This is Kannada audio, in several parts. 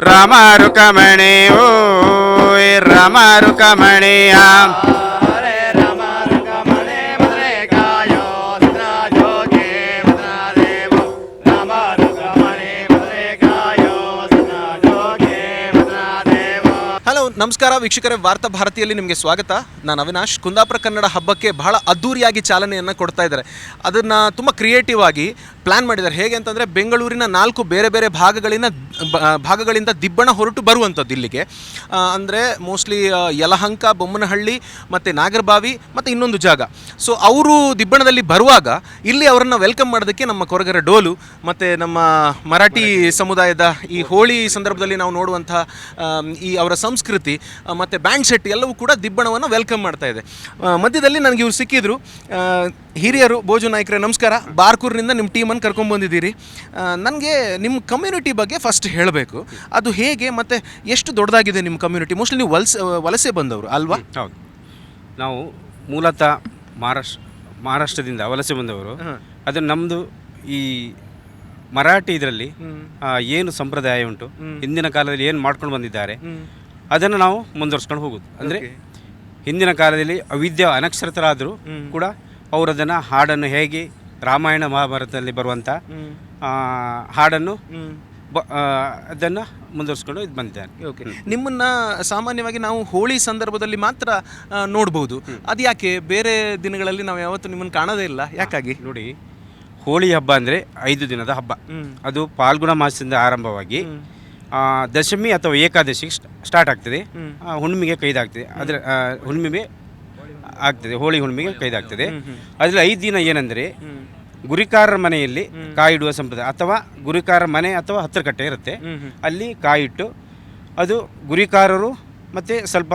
ರಮ ರುಗಮಣೆ ಓ ರಮ ದೇವ. ಹಲೋ ನಮಸ್ಕಾರ ವೀಕ್ಷಕರೇ ವಾರ್ತಾ ಭಾರತಿಯಲ್ಲಿ ನಿಮಗೆ ಸ್ವಾಗತ. ನಾನು ಅವಿನಾಶ್. ಕುಂದಾಪುರ ಕನ್ನಡ ಹಬ್ಬಕ್ಕೆ ಬಹಳ ಅದ್ಧೂರಿಯಾಗಿ ಚಾಲನೆಯನ್ನು ಕೊಡ್ತಾ ಇದ್ದಾರೆ. ಅದನ್ನು ತುಂಬ ಕ್ರಿಯೇಟಿವ್ ಆಗಿ ಪ್ಲ್ಯಾನ್ ಮಾಡಿದ್ದಾರೆ. ಹೇಗೆ ಅಂತಂದರೆ ಬೆಂಗಳೂರಿನ ನಾಲ್ಕು ಬೇರೆ ಬೇರೆ ಭಾಗಗಳಿಂದ ಭಾಗಗಳಿಂದ ದಿಬ್ಬಣ ಹೊರಟು ಬರುವಂಥದ್ದು ಇಲ್ಲಿಗೆ. ಅಂದರೆ ಮೋಸ್ಟ್ಲಿ ಯಲಹಂಕ ಬೊಮ್ಮನಹಳ್ಳಿ ಮತ್ತು ನಾಗರಬಾವಿ ಮತ್ತು ಇನ್ನೊಂದು ಜಾಗ. ಸೊ ಅವರು ದಿಬ್ಬಣದಲ್ಲಿ ಬರುವಾಗ ಇಲ್ಲಿ ಅವರನ್ನು ವೆಲ್ಕಮ್ ಮಾಡೋದಕ್ಕೆ ನಮ್ಮ ಕೊರಗರ ಡೋಲು ಮತ್ತು ನಮ್ಮ ಮರಾಠಿ ಸಮುದಾಯದ ಈ ಹೋಳಿ ಸಂದರ್ಭದಲ್ಲಿ ನಾವು ನೋಡುವಂಥ ಈ ಅವರ ಸಂಸ್ಕೃತಿ ಮತ್ತು ಬ್ಯಾಂಡ್ ಸೆಟ್ ಎಲ್ಲವೂ ಕೂಡ ದಿಬ್ಬಣವನ್ನು ವೆಲ್ಕಮ್ ಮಾಡ್ತಾ ಇದೆ. ಮಧ್ಯದಲ್ಲಿ ನನಗೆ ಇವರು ಸಿಕ್ಕಿದ್ರು. ಹಿರಿಯರು ಭೋಜು ನಾಯಕರೇ ನಮಸ್ಕಾರ. ಬಾರ್ಕೂರಿನಿಂದ ನಿಮ್ಮ ಟೀಮನ್ನು ಕರ್ಕೊಂಡ್ಬಂದಿದ್ದೀರಿ ನನಗೆ ನಿಮ್ಮ ಕಮ್ಯುನಿಟಿ ಬಗ್ಗೆ ಫಸ್ಟ್ ಹೇಳಬೇಕು. ಅದು ಹೇಗೆ ಮತ್ತು ಎಷ್ಟು ದೊಡ್ಡದಾಗಿದೆ ನಿಮ್ಮ ಕಮ್ಯುನಿಟಿ ಮೋಸ್ಟ್ಲಿ ನೀವು ವಲಸೆ ವಲಸೆ ಬಂದವರು ಅಲ್ವಾ? ಹೌದು. ನಾವು ಮೂಲತಃ ಮಹಾರಾಷ್ಟ್ರ ಮಹಾರಾಷ್ಟ್ರದಿಂದ ವಲಸೆ ಬಂದವರು. ಅದು ನಮ್ಮದು ಈ ಮರಾಠಿ ಇದರಲ್ಲಿ ಏನು ಸಂಪ್ರದಾಯ ಉಂಟು ಹಿಂದಿನ ಕಾಲದಲ್ಲಿ ಏನು ಮಾಡ್ಕೊಂಡು ಬಂದಿದ್ದಾರೆ ಅದನ್ನು ನಾವು ಮುಂದುವರ್ಸ್ಕೊಂಡು ಹೋಗೋದು. ಅಂದರೆ ಹಿಂದಿನ ಕಾಲದಲ್ಲಿ ಅವಿದ್ಯ ಅನಕ್ಷರತರಾದರೂ ಕೂಡ ಅವರದನ್ನು ಹಾಡನ್ನು ಹೇಗೆ ರಾಮಾಯಣ ಮಹಾಭಾರತದಲ್ಲಿ ಬರುವಂಥ ಹಾಡನ್ನು ಬ- ಆ, ಅದನ್ನು ಮುಂದುವರ್ಸ್ಕೊಂಡು ಇದು ಬಂದಿದ್ದಾರೆ. ಓಕೆ ನಿಮ್ಮನ್ನ ಸಾಮಾನ್ಯವಾಗಿ ನಾವು ಹೋಳಿ ಸಂದರ್ಭದಲ್ಲಿ ಮಾತ್ರ ನೋಡಬಹುದು ನೋಡ್ಬೋದು. ಅದು ಯಾಕೆ? ಬೇರೆ ದಿನಗಳಲ್ಲಿ ನಾವು ಯಾವತ್ತೂ ನಿಮ್ಮನ್ನು ಕಾಣೋದೇ ಇಲ್ಲ. ಯಾಕಾಗಿ? ನೋಡಿ ಹೋಳಿ ಹಬ್ಬ ಅಂದರೆ ಐದು ದಿನದ ಹಬ್ಬ. ಅದು ಫಾಲ್ಗುಣ ಮಾಸದಿಂದ ಆರಂಭವಾಗಿ ಆ, ದಶಮಿ ಅಥವಾ ಏಕಾದಶಿ ಸ್ಟಾರ್ಟ್ ಆಗ್ತದೆ. ಆ, ಹುಣ್ಣಿಮೆಗೆ ಕೈದಾಗ್ತದೆ. ಅದರ ಆ, ಹುಣ್ಣಿಮೆ ಆಗ್ತದೆ. ಹೋಳಿ ಹುಣ್ಣಿಮೆಗೆ ಕೈದಾಗ್ತದೆ. ಅದರಲ್ಲಿ ಐದು ದಿನ ಏನಂದರೆ ಗುರಿಕಾರರ ಮನೆಯಲ್ಲಿ ಕಾಯಿಡುವ ಸಂಪ್ರದಾಯ ಅಥವಾ ಗುರಿಕಾರರ ಮನೆ ಅಥವಾ ಹತ್ತಿರ ಕಟ್ಟೆ ಇರುತ್ತೆ ಅಲ್ಲಿ ಕಾಯಿಟ್ಟು ಅದು ಗುರಿಕಾರರು ಮತ್ತು ಸ್ವಲ್ಪ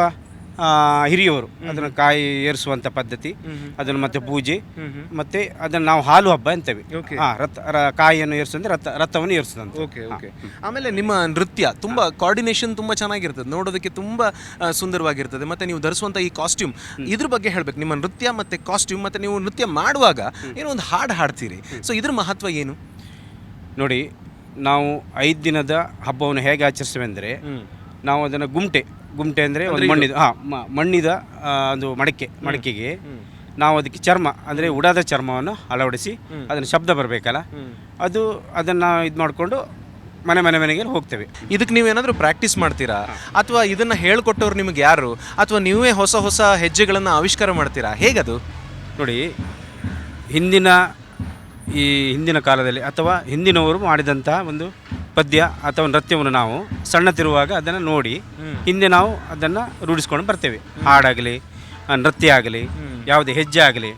ಹಿರಿಯವರು ಅದನ್ನು ಕಾಯಿ ಏರಿಸುವಂಥ ಪದ್ಧತಿ ಅದನ್ನ ಮತ್ತೆ ಪೂಜೆ ಮತ್ತೆ ಅದನ್ನ ನಾವು ಹಾಲು ಹಬ್ಬ ಅಂತೇವೆ. ಹಾಂ ರಥ ರ- ಕಾಯಿಯನ್ನು ಏರಿಸಂದ್ರೆ ರಥ ರಥವನ್ನು ಏರಿಸೋದಂತ. Okay okay. ಆಮೇಲೆ ನಿಮ್ಮ ನೃತ್ಯ ತುಂಬ ಕೋರ್ಡಿನೇಷನ್ ತುಂಬಾ ಚೆನ್ನಾಗಿರ್ತದೆ. ನೋಡೋದಕ್ಕೆ ತುಂಬ ಸುಂದರವಾಗಿರ್ತದೆ. ಮತ್ತೆ ನೀವು ಧರಿಸುವಂಥ ಈ ಕಾಸ್ಟ್ಯೂಮ್ ಇದ್ರ ಬಗ್ಗೆ ಹೇಳ್ಬೇಕು. ನಿಮ್ಮ ನೃತ್ಯ ಮತ್ತು ಕಾಸ್ಟ್ಯೂಮ್ ಮತ್ತು ನೀವು ನೃತ್ಯ ಮಾಡುವಾಗ ಏನೋ ಒಂದು ಹಾಡು ಹಾಡ್ತೀರಿ. ಸೊ ಇದ್ರ ಮಹತ್ವ ಏನು? ನೋಡಿ ನಾವು ಐದು ದಿನದ ಹಬ್ಬವನ್ನು ಹೇಗೆ ಆಚರಿಸ್ತೇವೆ ಅಂದರೆ ನಾವು ಅದನ್ನು ಗುಮ್ಟೆ ಗುಮ್ಟೆ ಅಂದರೆ ಒಂದು ಮಣ್ಣಿದ ಹಾಂ ಮಣ್ಣಿದ ಒಂದು ಮಡಕೆ ಮಡಕೆಗೆ ನಾವು ಅದಕ್ಕೆ ಚರ್ಮ ಅಂದರೆ ಉಡಾದ ಚರ್ಮವನ್ನು ಅಳವಡಿಸಿ ಅದನ್ನು ಶಬ್ದ ಬರಬೇಕಲ್ಲ? ಅದು ಅದನ್ನು ಇದು ಮಾಡಿಕೊಂಡು ಮನೆ ಮನೆ ಮನೆಗೆ ಹೋಗ್ತೇವೆ. ಇದಕ್ಕೆ ನೀವೇನಾದರೂ ಪ್ರಾಕ್ಟೀಸ್ ಮಾಡ್ತೀರಾ? ಅಥವಾ ಇದನ್ನು ಹೇಳ್ಕೊಟ್ಟವ್ರು ನಿಮಗೆ ಯಾರು? ಅಥವಾ ನೀವೇ ಹೊಸ ಹೊಸ ಹೆಜ್ಜೆಗಳನ್ನು ಆವಿಷ್ಕಾರ ಮಾಡ್ತೀರಾ? ಹೇಗದು? ನೋಡಿ ಹಿಂದಿನ ಈ ಹಿಂದಿನ ಕಾಲದಲ್ಲಿ ಅಥವಾ ಹಿಂದಿನವರು ಮಾಡಿದಂಥ ಒಂದು ಪದ್ಯ ಅಥವಾ ನೃತ್ಯವನ್ನು ನಾವು ಸಣ್ಣತಿರುವಾಗ ಅದನ್ನು ನೋಡಿ ಹಿಂದೆ ನಾವು ಅದನ್ನು ರೂಢಿಸ್ಕೊಂಡು ಬರ್ತೇವೆ. ಹಾಡಾಗಲಿ ನೃತ್ಯ ಆಗಲಿ ಯಾವುದೇ ಹೆಜ್ಜೆ ಆಗಲಿ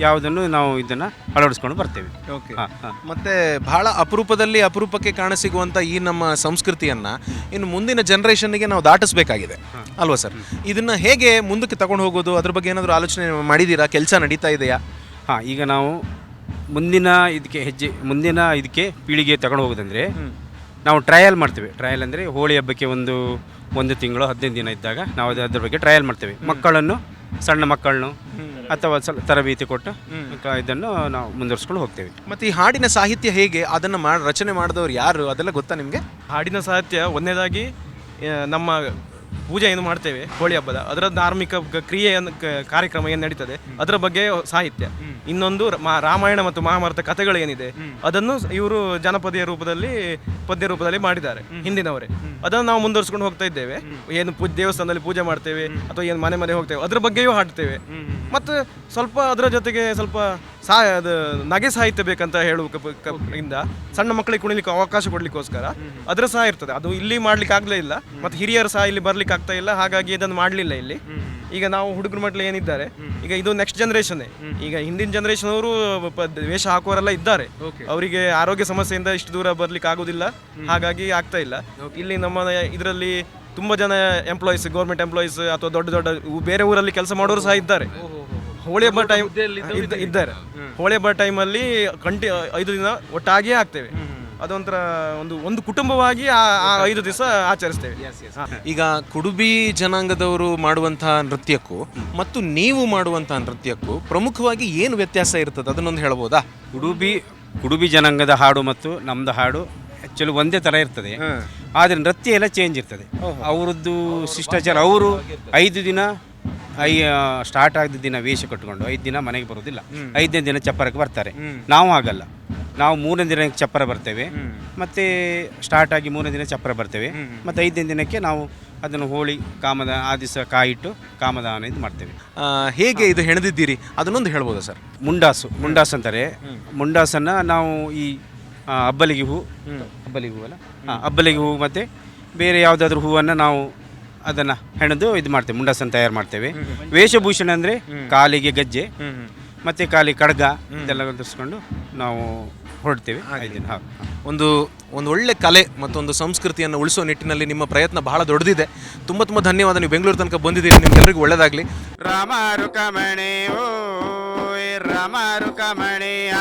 ಯಾವುದನ್ನು ನಾವು ಇದನ್ನು ಅಳವಡಿಸ್ಕೊಂಡು ಬರ್ತೇವೆ. ಓಕೆ. ಹಾಂ ಹಾಂ. ಮತ್ತೆ ಬಹಳ ಅಪರೂಪದಲ್ಲಿ ಅಪರೂಪಕ್ಕೆ ಕಾಣಸಿಗುವಂಥ ಈ ನಮ್ಮ ಸಂಸ್ಕೃತಿಯನ್ನು ಇನ್ನು ಮುಂದಿನ ಜನರೇಷನ್ಗೆ ನಾವು ದಾಟಿಸ್ಬೇಕಾಗಿದೆ. ಅಲ್ವಾ ಸರ್? ಇದನ್ನು ಹೇಗೆ ಮುಂದಕ್ಕೆ ತಗೊಂಡು ಹೋಗೋದು? ಅದ್ರ ಬಗ್ಗೆ ಏನಾದರೂ ಆಲೋಚನೆ ಮಾಡಿದ್ದೀರಾ? ಕೆಲಸ ನಡೀತಾ ಇದೆಯಾ? ಹಾಂ ಈಗ ನಾವು ಮುಂದಿನ ಇದಕ್ಕೆ ಹೆಜ್ಜೆ ಮುಂದಿನ ಇದಕ್ಕೆ ಪೀಳಿಗೆ ತಗೊಂಡು ಹೋಗೋದಂದರೆ ನಾವು ಟ್ರಯಲ್ ಮಾಡ್ತೀವಿ. ಟ್ರಯಲ್ ಅಂದರೆ ಹೋಳಿ ಹಬ್ಬಕ್ಕೆ ಒಂದು ಒಂದು ತಿಂಗಳು ಹದಿನೈದು ದಿನ ಇದ್ದಾಗ ನಾವು ಅದು- ಅದ್ರ ಬಗ್ಗೆ ಟ್ರಯಲ್ ಮಾಡ್ತೀವಿ. ಮಕ್ಕಳನ್ನು ಸಣ್ಣ ಮಕ್ಕಳನ್ನು ಅಥವಾ ಸ್ವಲ್ಪ ತರಬೇತಿ ಕೊಟ್ಟು ಕ- ಇದನ್ನು ನಾವು ಮುಂದುವರ್ಸ್ಕೊಂಡು ಹೋಗ್ತೇವೆ. ಮತ್ತು ಈ ಹಾಡಿನ ಸಾಹಿತ್ಯ ಹೇಗೆ? ಅದನ್ನು ಮಾಡಿ ರಚನೆ ಮಾಡಿದವರು ಯಾರು? ಅದೆಲ್ಲ ಗೊತ್ತಾ ನಿಮಗೆ? ಹಾಡಿನ ಸಾಹಿತ್ಯ ಒಂದೇದಾಗಿ ಆ, ನಮ್ಮ ಪೂಜೆ ಏನು ಮಾಡ್ತೇವೆ ಹೋಳಿ ಹಬ್ಬದ. ಅದರ ಧಾರ್ಮಿಕ ಕ್ರಿಯೆಯ ಕಾರ್ಯಕ್ರಮ ಏನು ನಡೀತದೆ? ಅದರ ಬಗ್ಗೆ ಸಾಹಿತ್ಯ. ಇನ್ನೊಂದು ರಾಮಾಯಣ ಮತ್ತು ಮಹಾಭಾರತ ಕಥೆಗಳು ಏನಿದೆ? ಅದನ್ನು ಇವರು ಜನಪದೀಯ ರೂಪದಲ್ಲಿ ಪದ್ಯ ರೂಪದಲ್ಲಿ ಮಾಡಿದ್ದಾರೆ ಹಿಂದಿನವರೇ. ಅದನ್ನು ನಾವು ಮುಂದುವರಿಸ್ಕೊಂಡು ಹೋಗ್ತಾ ಇದ್ದೇವೆ. ಏನು ಪೂಜೆ ದೇವಸ್ಥಾನದಲ್ಲಿ ಪೂಜೆ ಮಾಡ್ತೇವೆ ಅಥವಾ ಏನು ಮನೆ ಮನೆ ಹೋಗ್ತೇವೆ. ಅದ್ರ ಬಗ್ಗೆಯೂ ಹಾಡ್ತೇವೆ. ಮತ್ತು ಸ್ವಲ್ಪ ಅದರ ಜೊತೆಗೆ ಸ್ವಲ್ಪ ಸಾ ಅದು ನಗೆ ಸಾಹಿತ್ಯ ಬೇಕಂತ ಇಂದ ಸಣ್ಣ ಮಕ್ಕಳಿಗೆ ಕುಣಿಲಿಕ್ಕೆ ಅವಕಾಶ ಕೊಡ್ಲಿಕ್ಕೋಸ್ಕರ ಅದರ ಸಹ ಇರ್ತದೆ. ಅದು ಇಲ್ಲಿ ಮಾಡ್ಲಿಕ್ಕೆ ಆಗಲೇ ಇಲ್ಲ ಮತ್ತೆ ಹಿರಿಯರು ಸಹ ಇಲ್ಲಿ ಬರ್ಲಿಕ್ಕೆ ಆಗ್ತಾ ಇಲ್ಲ ಹಾಗಾಗಿ ಇದನ್ನು ಮಾಡಲಿಲ್ಲ ಇಲ್ಲಿ. ಈಗ ನಾವು ಹುಡುಗರು ಮಟ್ಲೆ ಏನಿದ್ದಾರೆ ಈಗ ಇದು ನೆಕ್ಸ್ಟ್ ಜನರೇಷನ್ ಈಗ ಹಿಂದಿನ ಜನರೇಷನ್ ಅವರು ವೇಷ ಹಾಕುವರೆಲ್ಲ ಇದ್ದಾರೆ. ಅವರಿಗೆ ಆರೋಗ್ಯ ಸಮಸ್ಯೆಯಿಂದ ಇಷ್ಟು ದೂರ ಬರ್ಲಿಕ್ಕೆ ಆಗುದಿಲ್ಲ ಹಾಗಾಗಿ ಆಗ್ತಾ ಇಲ್ಲ. ಇಲ್ಲಿ ನಮ್ಮ ಇದರಲ್ಲಿ ತುಂಬಾ ಜನ ಎಂಪ್ಲಾಯೀಸ್ ಗೌರ್ಮೆಂಟ್ ಎಂಪ್ಲಾಯೀಸ್ ಅಥವಾ ದೊಡ್ಡ ದೊಡ್ಡ ಬೇರೆ ಊರಲ್ಲಿ ಕೆಲಸ ಮಾಡೋರು ಸಹ ಇದ್ದಾರೆ. ಹೋಳಿ ಹಬ್ಬ ಟೈಮ್ ಇದ್ದಾರೆ. ಹೋಳಿ ಹಬ್ಬ ಟೈಮಲ್ಲಿ ಕಂಟಿ ಐದು ದಿನ ಒಟ್ಟಾಗಿಯೇ ಆಗ್ತೇವೆ. ಅದೊಂಥರ ಒಂದು ಒಂದು ಕುಟುಂಬವಾಗಿ ಆ ಆ ಐದು ದಿವಸ ಆಚರಿಸ್ತೇವೆ. ಈಗ ಕುಡುಬಿ ಜನಾಂಗದವರು ಮಾಡುವಂತಹ ನೃತ್ಯಕ್ಕೂ ಮತ್ತು ನೀವು ಮಾಡುವಂತಹ ನೃತ್ಯಕ್ಕೂ ಪ್ರಮುಖವಾಗಿ ಏನು ವ್ಯತ್ಯಾಸ ಇರ್ತದೆ? ಅದನ್ನೊಂದು ಹೇಳ್ಬೋದಾ? ಕುಡುಬಿ ಕುಡುಬಿ ಜನಾಂಗದ ಹಾಡು ಮತ್ತು ನಮ್ದು ಹಾಡು ಆ್ಯಕ್ಚುಲಿ ಒಂದೇ ಥರ ಇರ್ತದೆ. ಆದರೆ ನೃತ್ಯ ಎಲ್ಲ ಚೇಂಜ್ ಇರ್ತದೆ. ಅವರದ್ದು ಶಿಷ್ಟಾಚಾರ ಅವರು ಐದು ದಿನ ಐ ಸ್ಟಾರ್ಟ್ ಆಗಿದ್ದ ದಿನ ವೇಷ ಕಟ್ಕೊಂಡು ಐದು ದಿನ ಮನೆಗೆ ಬರೋದಿಲ್ಲ ಐದನೇ ದಿನ ಚಪ್ಪರಕ್ಕೆ ಬರ್ತಾರೆ. ನಾವು ಆಗಲ್ಲ ನಾವು ಮೂರನೇ ದಿನಕ್ಕೆ ಚಪ್ಪರ ಬರ್ತೇವೆ. ಮತ್ತು ಸ್ಟಾರ್ಟ್ ಆಗಿ ಮೂರನೇ ದಿನ ಚಪ್ಪರ ಬರ್ತೇವೆ. ಮತ್ತು ಐದನೇ ದಿನಕ್ಕೆ ನಾವು ಅದನ್ನು ಹೋಳಿ ಕಾಮದ ಆ ದಿವಸ ಕಾಯಿಟ್ಟು ಕಾಮದಾನ ಇದು ಮಾಡ್ತೇವೆ. ಆ, ಹೇಗೆ ಇದು ಹೆಣದಿದ್ದೀರಿ? ಅದನ್ನೊಂದು ಹೇಳ್ಬೋದಾ ಸರ್? ಮುಂಡಾಸು ಮುಂಡಾಸ್ ಅಂತಾರೆ. ಮುಂಡಾಸನ್ನು ನಾವು ಈ ಆ, ಅಬ್ಬಲಿಗೆ ಹೂ ಅಬ್ಬಲಿಗೆ ಹೂ ಅಲ್ಲ ಹಾಂ ಅಬ್ಬಲಿಗೆ ಹೂವು ಮತ್ತು ಬೇರೆ ಯಾವುದಾದ್ರೂ ಹೂವನ್ನು ನಾವು ಅದನ್ನು ಹೆಣೆದು ಇದು ಮಾಡ್ತೇವೆ. ಮುಂಡಾಸನ್ನು ತಯಾರು ಮಾಡ್ತೇವೆ. ವೇಷಭೂಷಣ ಅಂದರೆ ಕಾಲಿಗೆ ಗಜ್ಜೆ. ಮತ್ತು ಖಾಲಿ ಕಡ್ಗ ಇದೆಲ್ಲ ಧರಿಸ್ಕೊಂಡು ನಾವು ಹೊರಡ್ತೀವಿ. ಐದು ದಿನ. ಹೌದು. ಒಂದು ಒಂದು ಒಳ್ಳೆ ಕಲೆ ಮತ್ತೊಂದು ಸಂಸ್ಕೃತಿಯನ್ನು ಉಳಿಸೋ ನಿಟ್ಟಿನಲ್ಲಿ ನಿಮ್ಮ ಪ್ರಯತ್ನ ಬಹಳ ದೊಡ್ಡದಿದೆ. ತುಂಬ ತುಂಬ ಧನ್ಯವಾದ. ನೀವು ಬೆಂಗಳೂರು ತನಕ ಬಂದಿದ್ದೀರಿ. ನಿಮ್ಗೆಲ್ಲರಿಗೂ ಒಳ್ಳೆಯದಾಗಲಿ ರಾಮ ಕಮಣಿ ಓ ರಾಮ ಕಮಣಿಯ